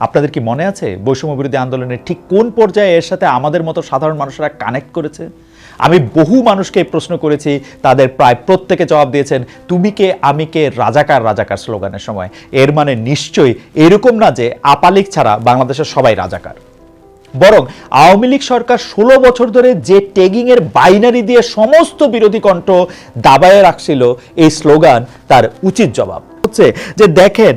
আপনাদের কি মনে আছে বৈষম্য বিরোধী আন্দোলনের ঠিক কোন পর্যায়ে এর সাথে আমাদের মতো সাধারণ মানুষরা কানেক্ট করেছে? আমি বহু মানুষকে প্রশ্ন করেছি, তাদের প্রায় প্রত্যেকে জবাব দিয়েছেন, তুমি কে, আমি কে, রাজাকার রাজাকার স্লোগানের সময়। এর মানে নিশ্চয়ই এরকম না যে আপালিক ছাড়া বাংলাদেশের সবাই রাজাকার। বরং আওয়ামী লীগ সরকার ষোলো বছর ধরে যে ট্যাগিং এর বাইনারি দিয়ে সমস্ত বিরোধী কণ্ঠ দাবায় রাখছিল, এই স্লোগান তার উচিত জবাব। হচ্ছে যে দেখেন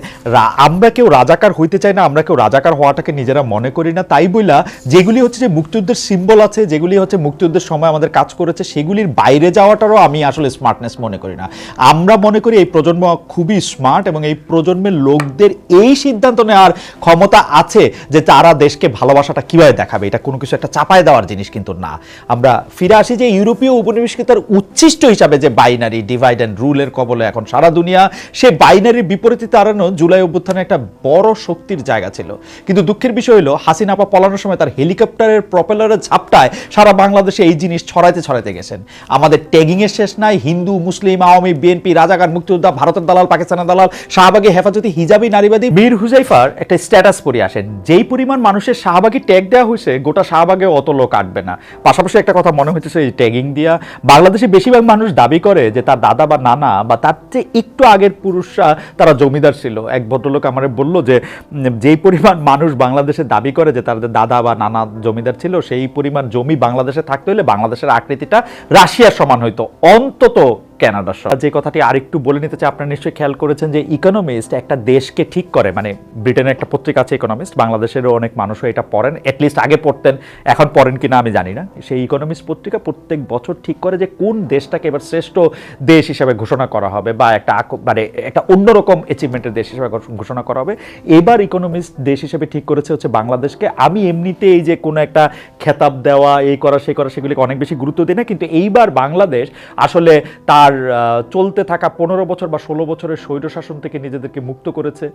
আমরা কেউ রাজাকার হইতে চাই না, আমরা কেউ রাজাকার হওয়াটাকে নিজেরা মনে করি না। তাই বইলা যেগুলি হচ্ছে যে মুক্তিযুদ্ধের সিম্বল আছে, যেগুলি হচ্ছে মুক্তিযুদ্ধের সময় আমাদের কাজ করেছে, সেগুলির বাইরে যাওয়াটারও আমি আসলে স্মার্টনেস মনে করি না। আমরা মনে করি এই প্রজন্ম খুবই স্মার্ট এবং এই প্রজন্মের লোকদের এই সিদ্ধান্ত নেওয়ার ক্ষমতা আছে যে তারা দেশকে ভালোবাসাটা কীভাবে দেখাবে। এটা কোনো কিছু একটা চাপায় দেওয়ার জিনিস কিন্তু না। আমরা ফিরে আসি যে ইউরোপীয় উপনিবেশিকতার উচ্ছিষ্ট হিসাবে যে বাইনারি ডিভাইড অ্যান্ড রুলের কবলে এখন সারা দুনিয়া, সে বাইনারির বিপরীতে তাড়ানো জুলাই অভ্যুত্থানে একটা বড় শক্তির জায়গা ছিল। কিন্তু দুঃখের বিষয় হলো, হাসিনা আপা পলানোর সময় তার হেলিকপ্টারের প্রপেলারের ঝাপটায় সারা বাংলাদেশে এই জিনিস ছড়াইতে ছড়াইতে গেছেন। আমাদের ট্যাগিংয়ের শেষ নাই, হিন্দু, মুসলিম, আওয়ামী, বিএনপি, রাজাকার, মুক্তিযোদ্ধা, ভারতের দালাল, পাকিস্তানের দালাল, শাহবাগী, হেফাজতি, হিজাবি, নারীবাদী বীর হুজাইফার একটা স্ট্যাটাস পড়ে আসেন। যেই পরিমাণ মানুষের শাহবাগী ট্যাগ দেওয়া হয়েছে, গোটা শাহবাগে অত লোক আটবে না। পাশাপাশি একটা কথা মনে হচ্ছে এই ট্যাগিং দিয়া বাংলাদেশে বেশিরভাগ মানুষ দাবি করে যে তার দাদা বা নানা বা তার চেয়ে একটু আগের পুরুষরা তারা জমিদার ছিল। এক ভদ্রলোক আমার বলল যে, যেই পরিমাণ মানুষ বাংলাদেশে দাবি করে যে তাদের দাদা বা নানা জমিদার ছিল, সেই পরিমাণ জমি বাংলাদেশে থাকতে হলে বাংলাদেশের আকৃতিটা রাশিয়ার সমান হইতো। অন্তত ক্যানাডার সহ যে কথাটি আরেকটু বলে নিতে চাই, আপনারা নিশ্চয়ই খেয়াল করেছেন যে ইকোনমিস্ট একটা দেশকে ঠিক করে মানে ব্রিটেনের একটা পত্রিকা আছে ইকোনমিস্ট বাংলাদেশেরও অনেক মানুষও এটা পড়েন অ্যাটলিস্ট আগে পড়তেন, এখন পড়েন কিনা আমি জানি না। সেই ইকোনমিস্ট পত্রিকা প্রত্যেক বছর ঠিক করে যে কোন দেশটাকে এবার শ্রেষ্ঠ দেশ হিসাবে ঘোষণা করা হবে বা একটা মানে একটা অন্যরকম অ্যাচিভমেন্টের দেশ হিসেবে ঘোষ- ঘোষণা করা হবে। এবার ইকোনমিস্ট দেশ হিসেবে ঠিক করেছে হচ্ছে বাংলাদেশকে। আমি এমনিতে এই যে কোনো একটা খেতাব দেওয়া, এই করা, সেই করা, সেগুলিকে অনেক বেশি গুরুত্ব দিই না, কিন্তু এইবার বাংলাদেশ আসলে তার আহ, চলতে থাকা পনেরো বছর বা ষোলো বছরের স্বৈরশাসন থেকে নিজেদেরকে মুক্ত করেছে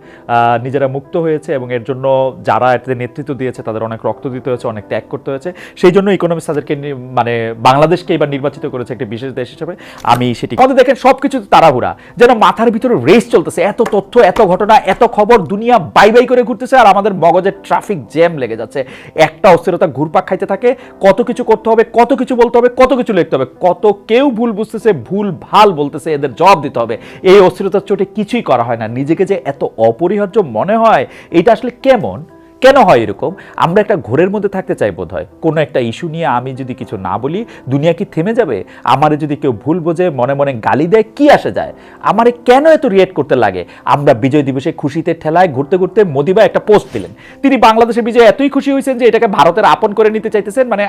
নিজেরা মুক্ত হয়েছে এবং এর জন্য যারা এতে নেতৃত্ব দিয়েছে তাদের অনেক রক্ত দিতে হয়েছে অনেক ত্যাগ করতে হয়েছে। সেই জন্য ইকোনমিক্স তাদেরকে মানে বাংলাদেশকে এবার নির্বাচিত করেছে একটি বিশেষ দেশ হিসেবে। আমি সেটি আমাদের দেখেন সব কিছু তাড়াহুড়া। যেন মাথার ভিতরে রেস চলতেছে এত তথ্য এত ঘটনা এত খবর দুনিয়া বাই বাই করে ঘুরতেছে আর আমাদের মগজের ট্রাফিক জ্যাম লেগে যাচ্ছে। একটা অস্থিরতা ঘুরপাক খাইতে থাকে কত কিছু করতে হবে কত কিছু বলতে হবে কত কিছু লিখতে হবে কত কেউ ভুল বুঝতেছে ভুল ভালো বলতেছে, এদের জবাব দিতে হবে। এই অস্থিরতার চোটে কিছুই করা হয় না। নিজেকে যে এত অপরিহার্য মনে হয়, এটা আসলে কেমন? কেন হয় এরকম? আমরা একটা ঘোরের মধ্যে থাকতে চাই বোধ হয় কোনো একটা ইস্যু নিয়ে আমি যদি কিছু না বলি, দুনিয়া কি থেমে যাবে? আমারে যদি কেউ ভুল বোঝে, মনে মনে গালি দেয়, কি আসে যায়? আমারে কেন এত রিয়েক্ট করতে লাগে? আমরা বিজয় দিবসে খুশিতে ঠেলায় ঘুরতে ঘুরতে মোদিবা একটা পোস্ট দিলেন। তিনি বাংলাদেশে বিজয় এতই খুশি হয়েছেন যে এটাকে ভারতের আপন করে নিতে চাইতেছেন মানে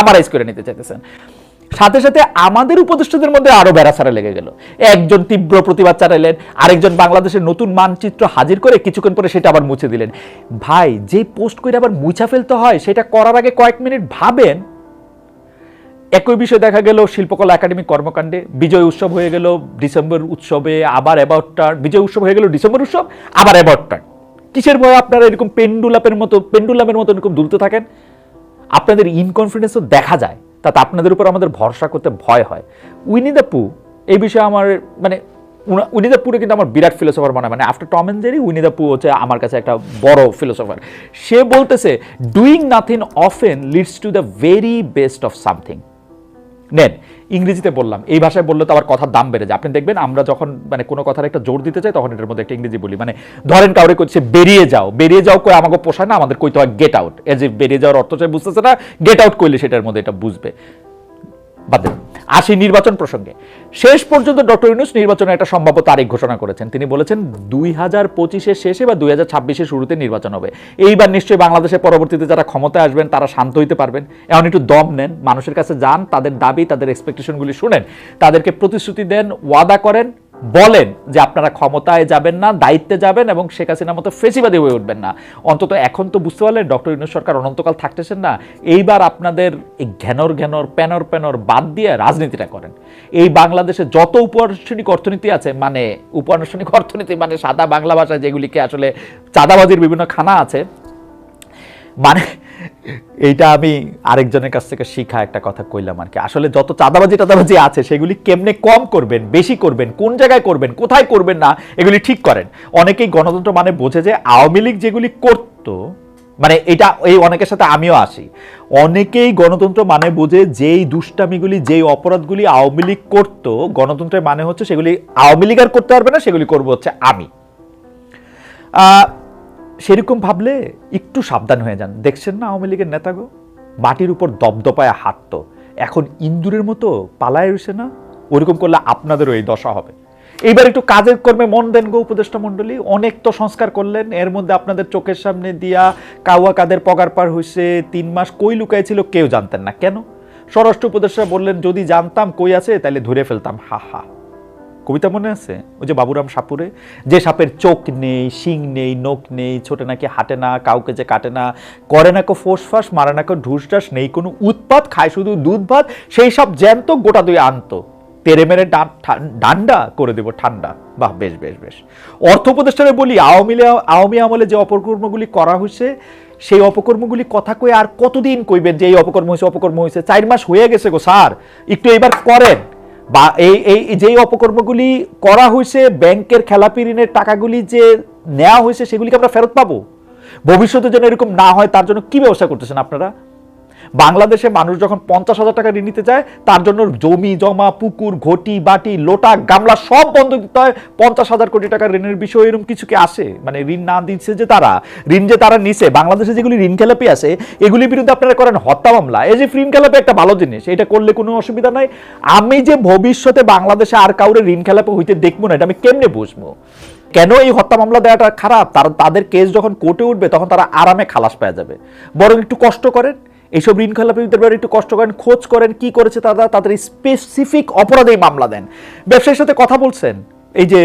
আমারাইজ করে নিতে চাইতেছেন। সাথে সাথে আমাদের উপদেষ্টাদের মধ্যে আরও বেড়াছাড়া লেগে গেল। একজন তীব্র প্রতিবাদ চালাইলেন, আরেকজন বাংলাদেশের নতুন মানচিত্র হাজির করে কিছুক্ষণ পরে সেটা আবার মুছে দিলেন। ভাই, যে পোস্ট করে আবার মুছা ফেলতে হয়, সেটা করার আগে কয়েক মিনিট ভাবেন। একই বিষয় দেখা গেল, শিল্পকলা একাডেমি কর্মকাণ্ডে বিজয় উৎসব হয়ে গেল, ডিসেম্বর উৎসবে আবার অ্যাবাউটটার বিজয় উৎসব হয়ে গেল, ডিসেম্বর উৎসব, আবার অ্যাবাউটটার কিসের ভয় আপনারা এরকম পেন্ডুলাপের মতো, পেন্ডুলামের মতো এরকম দুলতে থাকেন? আপনাদের ইনকনফিডেন্সও দেখা যায়। তাতে আপনাদের উপর আমাদের ভরসা করতে ভয় হয়। উইনি দ্য পু, এই বিষয়ে আমার মানে উনি দ্য পুরে কিন্তু আমার বিরাট ফিলোসফার মনে মানে after Tom and Jerry, Winnie the Pooh হচ্ছে আমার কাছে একটা বড় ফিলোসফার। সে বলতেছে doing nothing often leads to the very best of something নেন। ইংরেজিতে বললাম। এই ভাষায় বললে তো আবার কথার দাম বেড়ে যায়। আপনি দেখবেন আমরা যখন মানে কোনো কথার একটা জোর দিতে চাই, তখন এটার মধ্যে একটা ইংরেজি বলি। মানে ধরেন কাউরে করছে বেরিয়ে যাও। বেরিয়ে যাও করে আমাকে পোষায় না? আমাদের কইতে হয় গেট আউট এজ এ বেরিয়ে যাওয়ার অর্থ চাই বুঝতেছে না গেট আউট করলে সেটার মধ্যে এটা বুঝবে। বাদ। আসি নির্বাচন প্রসঙ্গে। শেষ পর্যন্ত ডক্টর ইউনুস নির্বাচনে একটা সম্ভাব্য তারিখ ঘোষণা করেছেন। তিনি বলেছেন দুই হাজার পঁচিশের শেষে বা দুই হাজার ছাব্বিশের শুরুতে নির্বাচন হবে। এইবার নিশ্চয়ই বাংলাদেশের পরবর্তীতে যারা ক্ষমতায় আসবেন, তারা শান্ত হইতে পারবেন। এমন একটু দম নেন, মানুষের কাছে যান, তাদের দাবি, তাদের এক্সপেকটেশনগুলি শুনেন, তাদেরকে প্রতিশ্রুতি দেন, ওয়াদা করেন বলেন যে আপনারা ক্ষমতায় যাবেন না, দায়িত্বে যাবেন এবং শেখ হাসিনার মতো ফেসিবাদী হয়ে উঠবেন না। অন্তত এখন তো বুঝতে পারলেন ডক্টর ইউনুস সরকার অনন্তকাল থাকতেছেন না। এইবার আপনাদের এই ঘ্যানর ঘ্যানর, প্যানর প্যানর বাদ দিয়ে রাজনীতিটা করেন। এই বাংলাদেশে যত উপানুষ্ঠানিক অর্থনীতি আছে মানে উপানুষ্ঠানিক অর্থনীতি মানে সাদা বাংলা ভাষায় যেগুলিকে আসলে চাঁদাবাজির বিভিন্ন খানা আছে মানে এইটা আমি আরেকজনের কাছ থেকে শিখা একটা কথা কইলাম আর কি। আসলে যত চাঁদাবাজি টাদাবাজি আছে, সেগুলি কেমনে কম করবেন, বেশি করবেন, কোন জায়গায় করবেন, কোথায় করবেন না, এগুলি ঠিক করেন। অনেকেই গণতন্ত্র মানে বোঝে যে আওয়ামী লীগ যেগুলি করত মানে এটা এই অনেকের সাথে আমিও আসি, অনেকেই গণতন্ত্র মানে বোঝে যেই দুষ্টামিগুলি, যেই অপরাধগুলি আওয়ামী লীগ করতো, গণতন্ত্রের মানে হচ্ছে সেগুলি আওয়ামী লীগ আর করতে পারবে না, সেগুলি করব হচ্ছে আমি। সেরকম ভাবলে একটু সাবধান হয়ে যান। দেখছেন না আওয়ামী লীগের নেতাগো? মাটির উপর দপদপায় হাঁটতো। এখন ইন্দুরের মতো পালায় রয়েছে না? ওরকম করলে আপনাদেরও এই দশা হবে। এইবার একটু কাজের কর্মে মন দেন গো উপদেষ্টা মণ্ডলী। অনেক তো সংস্কার করলেন। এর মধ্যে আপনাদের চোখের সামনে দিয়া কাওয়া কাদের পগার পার হয়েছে তিন মাস কই লুকাইছিল কেউ জানতেন না। কেন? স্বরাষ্ট্র উপদেষ্টা বললেন, যদি জানতাম কই আছে তাহলে ধরে ফেলতাম। হা হা। কবিতা মনে আছে? ওই যে বাবুরাম সাপুরে? যে সাপের চোখ নেই, শিং নেই, নখ নেই, ছোটে নাকি হাঁটে না, কাউকে যে কাটে না, করে না কো ফোস ফাঁস, মারে না কো ঢুস ঢাস, নেই কোনো উৎপাত, খায় শুধু দুধ ভাত, সেই সব জ্যান্ত গোটা দুই আনতো। তেরে মেরে ডান্ডা করে দেব ঠান্ডা। বাহ, বেশ বেশ বেশ। অর্থ উপদেষ্টারে বলি, আওয়ামী আওয়ামী আমলে যে অপকর্মগুলি করা হয়েছে সেই অপকর্মগুলি কথা কয়ে আর কতদিন কইবেন যে এই অপকর্ম হয়েছে অপকর্ম হয়েছে চার মাস হয়ে গেছে গো, স্যার। একটু এবার করেন। বা এই এই যেই অপকর্মগুলি করা হয়েছে, ব্যাংকের খেলাপি ঋণের টাকাগুলি যে নেওয়া হয়েছে, সেগুলিকে আমরা ফেরত পাবো? ভবিষ্যতে যেন এরকম না হয়, তার জন্য কি ব্যবস্থা করতেছেন আপনারা? বাংলাদেশে মানুষ যখন পঞ্চাশ হাজার টাকা ঋণ নিতে যায় তার জন্য জমি, জমা, পুকুর, ঘটি, বাটি, লোটা, গামলা সব বন্ধ দিতে হয়। পঞ্চাশ হাজার কোটি টাকা ঋণের বিষয় এরকম কিছু কি আসে মানে ঋণ না দিচ্ছে যে তারা, ঋণ যে তারা নিছে, বাংলাদেশে যেগুলি ঋণ খেলাপি আছে, এগুলির বিরুদ্ধে আপনারা করেন হত্যা মামলা। এই যে ঋণ খেলাপি একটা ভালো জিনিস, এটা করলে কোনো অসুবিধা নাই। আমি যে ভবিষ্যতে বাংলাদেশে আর কাউরে ঋণ খেলাপি হইতে দেখব না, এটা আমি কেমনে বুঝব? কেন এই হত্যা মামলা দেওয়াটা খারাপ? তার তাদের কেস যখন কোর্টে উঠবে, তখন তারা আরামে খালাস পেয়ে যাবে। বরং একটু কষ্ট করেন। এইসব ঋণ খেলাপিদের ব্যাপারে একটু কষ্ট করেন, খোঁজ করেন কি করেছে তারা, তাদের স্পেসিফিক অপরাধেই মামলা দেন। ব্যবসায়ীর সাথে কথা বলছেন, এই যে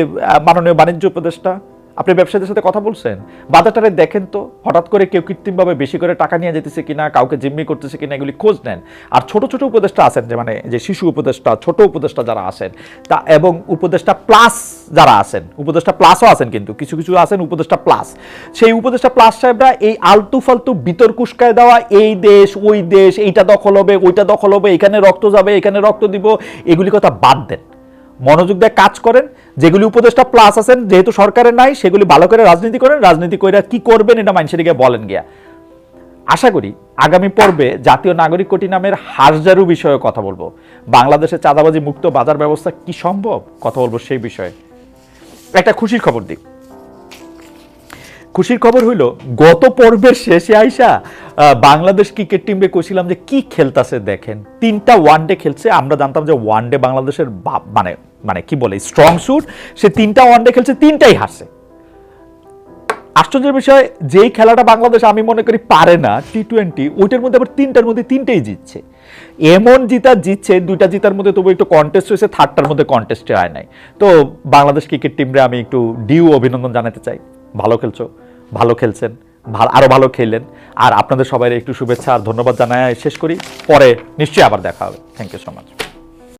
মাননীয় বাণিজ্য উপদেষ্টা। আপনি ব্যবসায়ীদের সাথে কথা বলছেন? বাজারটারে দেখেন তো, হঠাৎ করে কেউ কৃত্রিমভাবে বেশি করে টাকা নিয়ে যেতেছে কিনা, কাউকে জিম্মি করতেছে কিনা, এগুলি খোঁজ নেন। আর ছোট ছোট উপদেষ্টা আছেন যে মানে যে শিশু উপদেষ্টা, ছোট উপদেষ্টা যারা আছেন, তা এবং উপদেষ্টা প্লাস যারা আছেন, উপদেষ্টা প্লাসও আছেন কিন্তু, কিছু কিছু আছেন উপদেষ্টা প্লাস। সেই উপদেষ্টা প্লাস সাহেবরা এই আলতু ফালতু বিতর্ক উস্কায় দেওয়া, এই দেশ, ওই দেশ, এইটা দখল হবে, ওইটা দখল হবে, এখানে রক্ত যাবে, এখানে রক্ত দিব, এগুলি কথা বাদ দেন। মনোযোগ দিয়ে কাজ করেন যেগুলি উপদেষ্টা প্লাস আছেন, যেহেতু সরকারের নাই, সেগুলি ভালো করে রাজনীতি করেন। রাজনীতি করে কি করবেন এটা মানুষের গিয়ে বলেন গিয়া। আশা করি আগামী পর্বে জাতীয় নাগরিক কোটি নামের হাসজারু বিষয়ে কথা বলব। বাংলাদেশে চাঁদাবাজি মুক্ত বাজার ব্যবস্থা কি সম্ভব? কথা বলব সেই বিষয়ে। একটা খুশির খবর দিই। খুশির খবর হইল, গত পর্বের শেষে আইসা বাংলাদেশ ক্রিকেট টিমকে কইছিলাম যে কি খেলতাছে দেখেন। তিনটা ওয়ানডে খেলছে, আমরা জানতাম যে ওয়ানডে বাংলাদেশের মানে মানে কি বলে স্ট্রং শুট সে তিনটা ওয়ানডে খেলছে, তিনটাই হারছে। আশ্চর্যের বিষয়, যেই খেলাটা বাংলাদেশ আমি মনে করি পারে না টি টোয়েন্টি ওইটার মধ্যে আবার তিনটার মধ্যে তিনটেই জিতছে। এমন জিতা জিতছে, দুইটা জিতার মধ্যে তবু একটু কন্টেস্ট হয়েছে থার্ডটার মধ্যে কন্টেস্টে হয় নাই। তো বাংলাদেশ ক্রিকেট টিমরে আমি একটু ডিউ অভিনন্দন জানাতে চাই। ভালো খেলছো। ভালো খেলছেন আরও ভালো খেললেন। আর আপনাদের সবাই একটু শুভেচ্ছা আর ধন্যবাদ জানায় শেষ করি। পরে নিশ্চয়ই আবার দেখা হবে। Thank you so much